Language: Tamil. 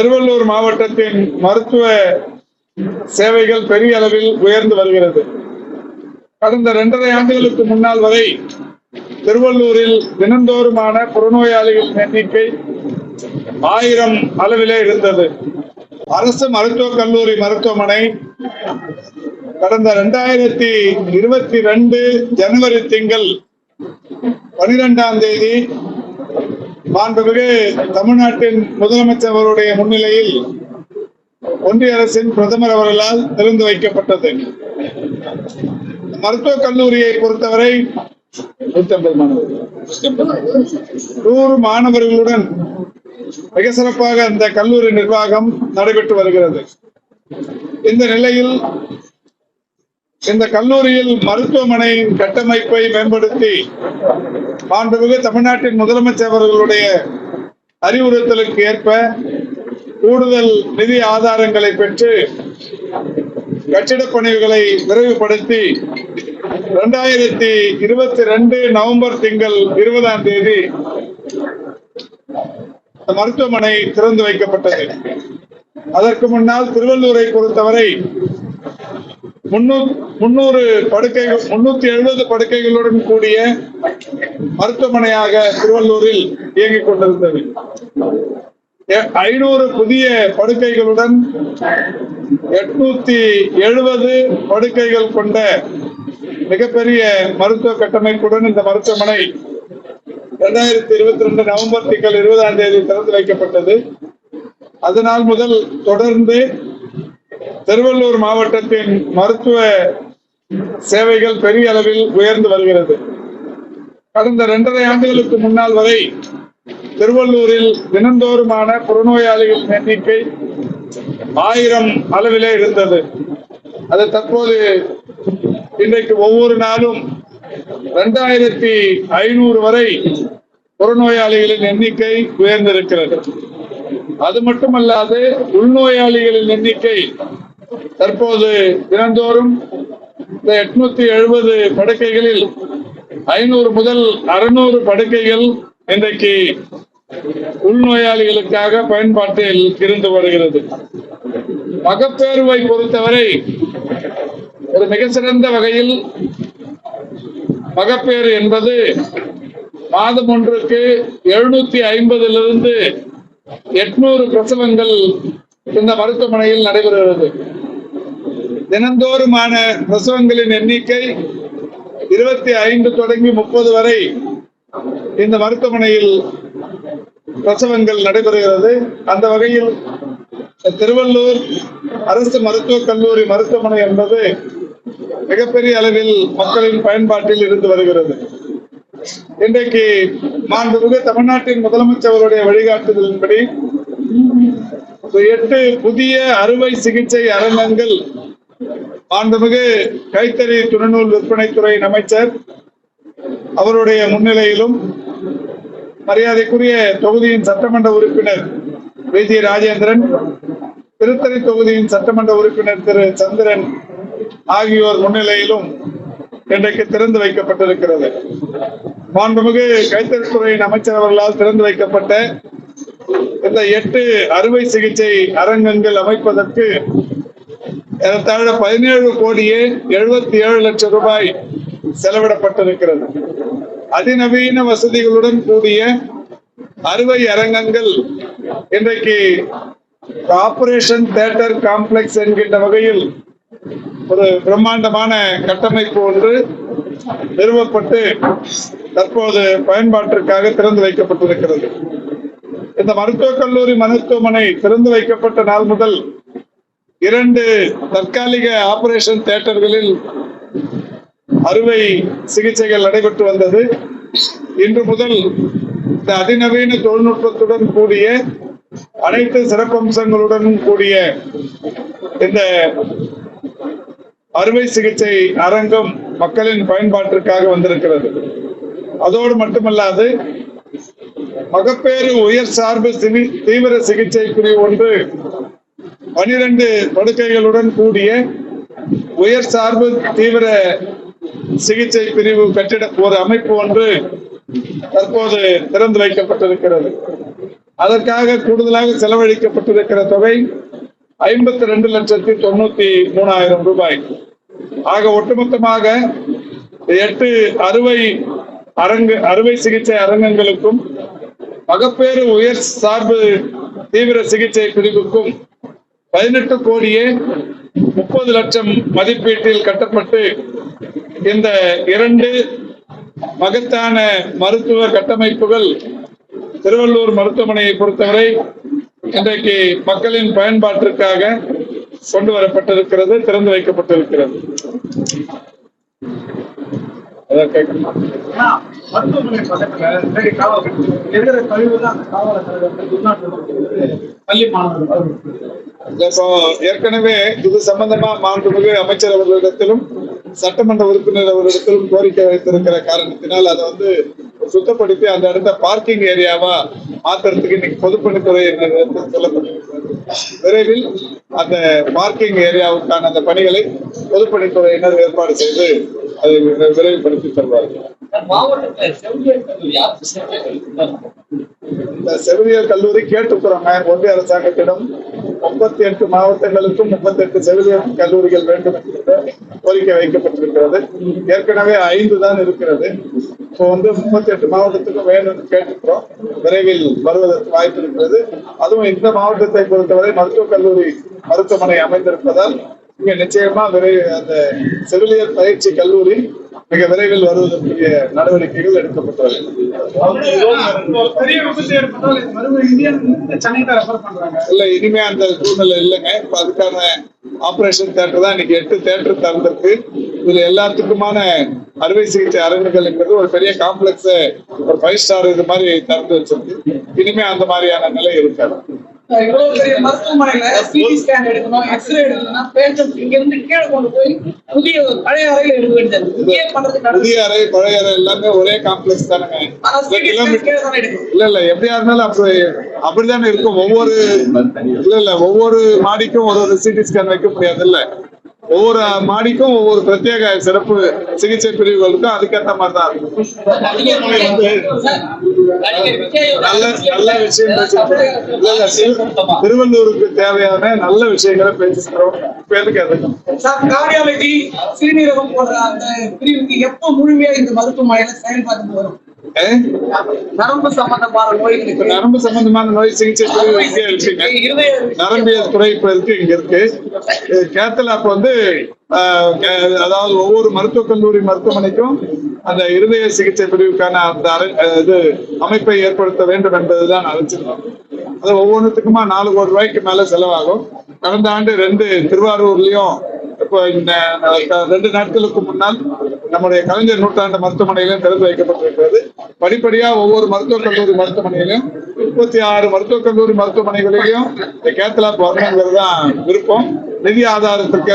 திருவள்ளூர் மாவட்டத்தின் மருத்துவ சேவைகள் பெரிய அளவில் உயர்ந்து வருகிறது. கடந்த இரண்டரை ஆண்டுகளுக்கு முன்னால் வரை திருவள்ளூரில் தினந்தோறுமான புறநோயாளிகளின் எண்ணிக்கை ஆயிரம் அளவிலே இருந்தது. அரசு மருத்துவக் கல்லூரி மருத்துவமனை கடந்த இரண்டாயிரத்தி இருபத்தி ரெண்டு ஜனவரி திங்கள் பனிரெண்டாம் தேதி மாண்புமிகு தமிழ்நாட்டின் முதலமைச்சர் அவருடைய முன்னிலையில் ஒன்றிய அரசின் பிரதமர் அவர்களால் திறந்து வைக்கப்பட்டது மருத்துவக் கல்லூரியை பொறுத்தவரை 150 மாணவர்கள். நூறு மாணவர்களுடன் மிக சிறப்பாக அந்த கல்லூரி நிர்வாகம் நடைபெற்று வருகிறது இந்த நிலையில் இந்த கல்லூரியில் மருத்துவமனையின் கட்டமைப்பை மேம்படுத்தி மாண்புமிகு தமிழ்நாட்டின் முதலமைச்சர் அவர்களுடைய அறிவுறுத்தலுக்கு ஏற்ப கூடுதல் நிதி ஆதாரங்களை பெற்று கட்டிடப் பணிகளை விரைவுபடுத்தி இரண்டாயிரத்தி இருபத்தி ரெண்டு நவம்பர் திங்கள் இருபதாம் தேதி மருத்துவமனை திறந்து வைக்கப்பட்டது. அதற்கு முன்னால் திருவள்ளூரை பொறுத்தவரை முன்னூ- முன்னூறு படுக்கைகள் முன்னூத்தி எழுபது படுக்கைகளுடன் கூடிய மருத்துவமனையாக திருவள்ளூரில் இயங்கிக் கொண்டிருந்தது. எ- ஐநூறு புதிய படுக்கைகளுடன் எட்நூத்தி எழுபது படுக்கைகள் கொண்ட மிகப்பெரிய மருத்துவ கட்டமைப்புடன் இந்த மருத்துவமனை இரண்டாயிரத்தி இருபத்தி ரெண்டு நவம்பர் திங்கள் இருபதாம் தேதி திறந்து வைக்கப்பட்டது. அதனால் முதல் தொடர்ந்து திருவள்ளூர் மாவட்டத்தின் மருத்துவ சேவைகள் பெரிய அளவில் உயர்ந்து வருகிறது. கடந்த இரண்டரை ஆண்டுகளுக்கு முன்னால் வரை திருவள்ளூரில் தினந்தோறுமான புறநோயாளிகளின் எண்ணிக்கை ஆயிரம் அளவிலே இருந்தது. அது தற்போது இன்றைக்கு ஒவ்வொரு நாளும் இரண்டாயிரத்தி ஐநூறு வரை புறநோயாளிகளின் எண்ணிக்கை உயர்ந்திருக்கிறது. அது மட்டுமல்லாது உள்நோயாளிகளின் எண்ணிக்கை தற்போது தினந்தோறும் இந்த எட்நூத்தி எழுபது படுக்கைகளில் ஐநூறு முதல் அறுநூறு படுக்கைகள் இன்றைக்கு உள்நோயாளிகளுக்காக பயன்பாட்டில் இருந்து வருகிறது. மகப்பேறுவை பொறுத்தவரை ஒரு மிக சிறந்த வகையில் மகப்பேறு என்பது மாதம் ஒன்றுக்கு எழுநூத்தி ஐம்பதிலிருந்து எட்நூறு பிரசவங்கள் இந்த மருத்துவமனையில் நடைபெறுகிறது. தினந்தோறுமான பிரசவங்களின் எண்ணிக்கை இருபத்தி ஐந்து தொடங்கி முப்பது வரை இந்த மருத்துவமனையில் பிரசவங்கள் நடைபெறுகிறது. அந்த வகையில் திருவள்ளூர் அரசு மருத்துவக் கல்லூரி மருத்துவமனை என்பது மிகப்பெரிய அளவில் மக்களின் பயன்பாட்டில் இருந்து வருகிறது. இன்றைக்கு மாண்புமிகு தமிழ்நாட்டின் முதலமைச்சர் வழிகாட்டுதலின்படி எட்டு புதிய அறுவை சிகிச்சை அரங்கங்கள் மாண்புமிகு கைத்தறி துணநூல் விற்பனைத்துறை அமைச்சர் அவருடைய முன்னிலையிலும் மரியாதைக்குரிய தொகுதியின் சட்டமன்ற உறுப்பினர் வி. ஜி. ராஜேந்திரன் திருத்தணி தொகுதியின் சட்டமன்ற உறுப்பினர் திரு. சந்திரன் ஆகியோர் முன்னிலையிலும் இன்றைக்கு திறந்து வைக்கப்பட்டிருக்கிறது. மாண்புமிகு கைத்தறித்துறையின் அமைச்சர் அவர்களால் திறந்து வைக்கப்பட்ட இந்த எட்டு அறுவை சிகிச்சை அரங்கங்கள் அமைப்பதற்கு ஏறத்தாழ பதினேழு கோடியே எழுபத்தி ஏழு லட்சம் ரூபாய் செலவிடப்பட்டிருக்கிறது. அதிநவீன வசதிகளுடன் கூடிய அறுவை அரங்கங்கள் இன்றைக்கு ஆபரேஷன் தியேட்டர் காம்ப்ளெக்ஸ் என்கின்ற வகையில் ஒரு பிரம்மாண்டமான கட்டமைப்பு ஒன்று நிறுவப்பட்டு தற்போது பயன்பாட்டிற்காக திறந்து வைக்கப்பட்டிருக்கிறது. இந்த மருத்துவக் கல்லூரி மருத்துவமனை திறந்து வைக்கப்பட்ட நாள் முதல் இரண்டு தற்காலிக ஆபரேஷன் தியேட்டர்களில் அறுவை சிகிச்சைகள் நடைபெற்று வந்தது. இன்று முதல் இந்த அதிநவீன தொழில்நுட்பத்துடன் கூடிய அனைத்து சிறப்பம்சங்களுடனும் கூடிய இந்த அறுவை சிகிச்சை அரங்கம் மக்களின் பயன்பாட்டிற்காக வந்திருக்கிறது. அதோடு மட்டுமல்லாது மகப்பேறு உயர் சார்பு தீவிர சிகிச்சை பிரிவு ஒன்று பனிரெண்டு படுக்கைகளுடன் கூடிய உயர் சார்பு தீவிர சிகிச்சை பிரிவு கட்டிட ஒரு அமைப்பு ஒன்று தற்போது திறந்து வைக்கப்பட்டிருக்கிறது. அதற்காக கூடுதலாக செலவழிக்கப்பட்டிருக்கிற தொகை ஐம்பத்தி ரெண்டு லட்சத்தி தொண்ணூத்தி மூணாயிரம் ரூபாய். ஆக ஒட்டுமொத்தமாக எட்டு அறுவை அரங்கு அறுவை சிகிச்சை அரங்கங்களுக்கும் மகப்பேறு உயர் சார்பு தீவிர சிகிச்சை பிரிவுக்கும் பதினெட்டு கோடியே முப்பது லட்சம் மதிப்பீட்டில் கட்டப்பட்டு இந்த இரண்டு மகத்தான மருத்துவ கட்டமைப்புகள் திருவள்ளூர் மருத்துவமனையை பொறுத்தவரை இன்றைக்கு மக்களின் பயன்பாட்டிற்காக கொண்டு வரப்பட்டிருக்கிறது திறந்து வைக்கப்பட்டிருக்கிறது. பள்ளி மாணவர்கள் இப்போ ஏற்கனவே இது சம்பந்தமா மாண்புமிகு அமைச்சர் அவர்களிடத்திலும் சட்டமன்ற உறுப்பினர் அவர்களிடத்திலும் கோரிக்கை வைத்திருக்கிற காரணத்தினால் அதை வந்து சுத்தப்படுத்தி அந்த இடத்த பார்க்கிங் ஏரியாவா மாத்துறதுக்கு இன்னைக்கு பொதுப்பணித்துறை சொல்லப்பட்டிருக்கிறது. விரைவில் அந்த பார்க்கிங் ஏரியாவுக்கான அந்த பணிகளை பொதுப்பணித்துறையினர் ஏற்பாடு செய்து அதை விரைவுபடுத்தி தருவார்கள். செவிலியர் கல்லூரி கேட்டுக்கிறோங்க ஒன்றிய அரசாங்கத்திடம் முப்பத்தி எட்டு மாவட்டங்களுக்கும் முப்பத்தி எட்டு செவிலியர் கல்லூரிகள் வேண்டும் என்கிற கோரிக்கை வைக்கப்பட்டிருக்கிறது. ஏற்கனவே ஐந்து தான் இருக்கிறது. இப்போ வந்து முப்பத்தி எட்டு மாவட்டத்துக்கும் வேணும்னு கேட்டுக்கிறோம் விரைவில் வருவதற்கு வாய்ப்பு இருக்கிறது. அதுவும் இந்த மாவட்டத்தை பொறுத்தவரை மருத்துவக் கல்லூரி மருத்துவமனை அமைந்திருப்பதால் இங்க நிச்சயமா விரைவு அந்த செவிலியர் பயிற்சி கல்லூரி மிக விரைவில் வருவதற்குரிய நடவடிக்கைகள் எடுக்கப்பட்டுள்ளது. இல்ல இனிமே அந்த சூழ்நிலை இல்லைங்க. இப்ப அதுக்கான ஆபரேஷன் தேட்டர் தான் இன்னைக்கு எட்டு தேட்டர் திறந்திருக்கு. இதுல எல்லாத்துக்குமான அறுவை சிகிச்சை அரங்குகள் என்பது ஒரு பெரிய காம்ப்ளெக்ஸ் ஒரு ஃபைவ் ஸ்டார் இது மாதிரி திறந்து வச்சிருக்கு. இனிமே அந்த மாதிரியான நிலை இருக்காது. இவ்வளவு பெரிய மருத்துவமனையில சிடி ஸ்கேன் எடுக்கணும் எக்ஸ்ரே எடுக்கணும்னா பேஷண்ட் இங்க இருந்து கீழே கொண்டு போய் புதிய பழைய அறையில எடுக்க வேண்டியது இங்கே பண்றதுக்கு நடக்குது. புதிய அறை பழைய அறை எல்லாமே ஒரே காம்ப்ளெக்ஸ் தானேங்க. கிலோமீட்டர் இல்ல இல்ல எப்படியா இருந்தாலும் அப்படி அப்படித்தானே இருக்கும். ஒவ்வொரு இல்ல இல்ல ஒவ்வொரு மாடிக்கும் ஒரு ஒரு சிடி ஸ்கேன் வைக்க முடியாது இல்ல ஒவ்வொரு மாடிக்கும் ஒவ்வொரு பிரத்யேக சிறப்பு சிகிச்சை பிரிவுகள் இருக்கும். அதுக்கேற்ற மாதிரி தான் இருக்கும். நல்ல நல்ல விஷயம் திருவள்ளூருக்கு தேவையான நல்ல விஷயங்களை பேசிக்கிறோம் இப்ப எதுக்கு அது சார் கார்டியாலஜி சிறுநீரகம் போன்ற அந்த பிரிவுக்கு எப்ப முழுமையா இந்த மருத்துவமனையில செயல்பாட்டுக்கு வரும்? நரம்பு சம்பந்தமான இப்ப நோய்களுக்கு நரம்பு சம்பந்தமான நோய் சிகிச்சை பிரிவு இங்கே இருக்குங்க இருதய நரம்பியல் துறை இப்ப இருக்கு இங்க இருக்கு. கேத்தலாப் வந்து அதாவது ஒவ்வொரு மருத்துவக் கல்லூரி மருத்துவமனைக்கும் அந்த இருதய சிகிச்சை பிரிவுக்கான அந்த அஹ், இது அமைப்பை ஏற்படுத்த வேண்டும் என்பதுதான் அழைச்சிருக்கோம் அது ஒவ்வொன்றுத்துக்குமா நாலு கோடி ரூபாய்க்கு மேல செலவாகும். கடந்த ஆண்டு ரெண்டு திருவாரூர்லயும் இப்போ ரெண்டு நாட்களுக்கு முன்னால் நம்முடைய கலைஞர் நூற்றாண்டு மருத்துவமனையிலும் திறந்து வைக்கப்பட்டிருக்கிறது. படிப்படியா ஒவ்வொரு மருத்துவக் கல்லூரி மருத்துவமனையிலும் முப்பத்தி ஆறு மருத்துவக் கல்லூரி மருத்துவமனைகளிலும் இந்த கேத்தலாப் வரணுங்கிறது தான் விருப்பம். நிதி ஆதாரத்திற்கு